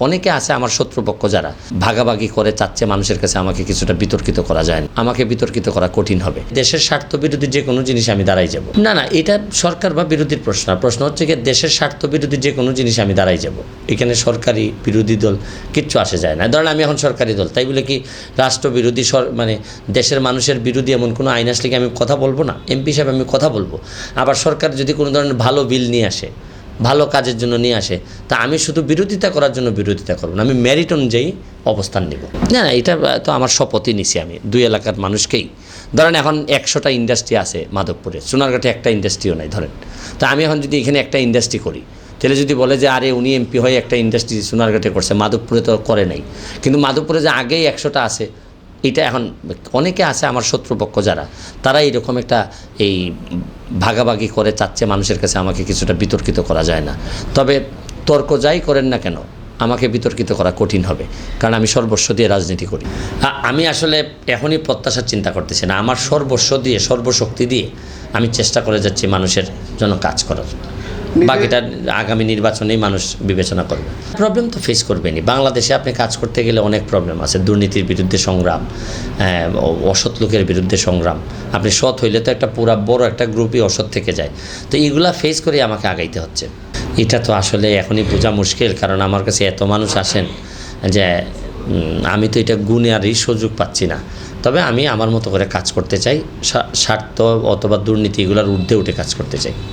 অনেকে আছে আমার শত্রুপক্ষ যারা ভাগাভাগি করে চাচ্ছে মানুষের কাছে আমাকে কিছুটা বিতর্কিত করা যায় না। আমাকে বিতর্কিত করা কঠিন হবে। দেশের স্বার্থ বিরোধী যে কোনো জিনিস আমি দাঁড়াই যাব। না না, এটা সরকার বা বিরোধীর প্রশ্ন। প্রশ্ন হচ্ছে কি দেশের স্বার্থ বিরোধী যে কোনো জিনিস আমি দাঁড়াই যাব। এখানে সরকারি বিরোধী দল কিচ্ছু আসে যায় না। ধরেন আমি এখন সরকারি দল, তাই বলে কি রাষ্ট্রবিরোধী সর মানে দেশের মানুষের বিরোধী এমন কোনো আইন আসলে কি আমি কথা বলব না? এমপি হিসাবে আমি কথা বলব। আবার সরকার যদি কোনো ধরনের ভালো বিল নিয়ে আসে ভালো কাজের জন্য নিয়ে আসে, তা আমি শুধু বিরোধিতা করার জন্য বিরোধিতা করব না, আমি মেরিট অনুযায়ী অবস্থান নেব। না না, এটা তো আমার শপথই নিছি আমি, দুই এলাকার মানুষকেই। ধরেন এখন একশোটা ইন্ডাস্ট্রি আছে মাধবপুরে সোনারঘাটে একটা ইন্ডাস্ট্রিও নাই, ধরেন। তা আমি এখন যদি এখানে একটা ইন্ডাস্ট্রি করি, তাহলে যদি বলে যে, আরে, উনি এমপি হয়ে একটা ইন্ডাস্ট্রি সোনারঘাটে করছে, মাধবপুরে তো করে নাই। কিন্তু মাধবপুরে যে আগেই একশোটা আছে এটা এখন অনেকে আছে আমার শত্রুপক্ষ যারা, তারা এইরকম একটা এই ভাগাভাগি করে চাচ্ছে মানুষের কাছে আমাকে কিছুটা বিতর্কিত করা যায় না। তবে তর্ক যাই করেন না কেন, আমাকে বিতর্কিত করা কঠিন হবে, কারণ আমি সর্বস্ব দিয়ে রাজনীতি করি। আমি আসলে এখনই প্রত্যাশার চিন্তা করতেছি না, আমার সর্বস্ব দিয়ে, সর্বশক্তি দিয়ে আমি চেষ্টা করে যাচ্ছি মানুষের জন্য কাজ করার। বাকিটা আগামী নির্বাচনেই মানুষ বিবেচনা করবে। প্রবলেম তো ফেস করবেনি বাংলাদেশে আপনি কাজ করতে গেলে অনেক প্রবলেম আছে। দুর্নীতির বিরুদ্ধে সংগ্রাম হ্যাঁ, অসৎ লোকের বিরুদ্ধে সংগ্রাম। আপনি সৎ হইলে তো একটা পুরা বড় একটা গ্রুপই অসৎ থেকে যায়। তো এইগুলা ফেস করে আমাকে আগাইতে হচ্ছে। এটা তো আসলে এখনই বোঝা মুশকিল কারণ আমার কাছে এত মানুষ আসেন যে আমি তো এটা গুণে আরই সুযোগ পাচ্ছি না। তবে আমি আমার মতো করে কাজ করতে চাই স্বা- স্বার্থ অথবা দুর্নীতি এগুলোর ঊর্ধ্বে উঠে কাজ করতে চাই।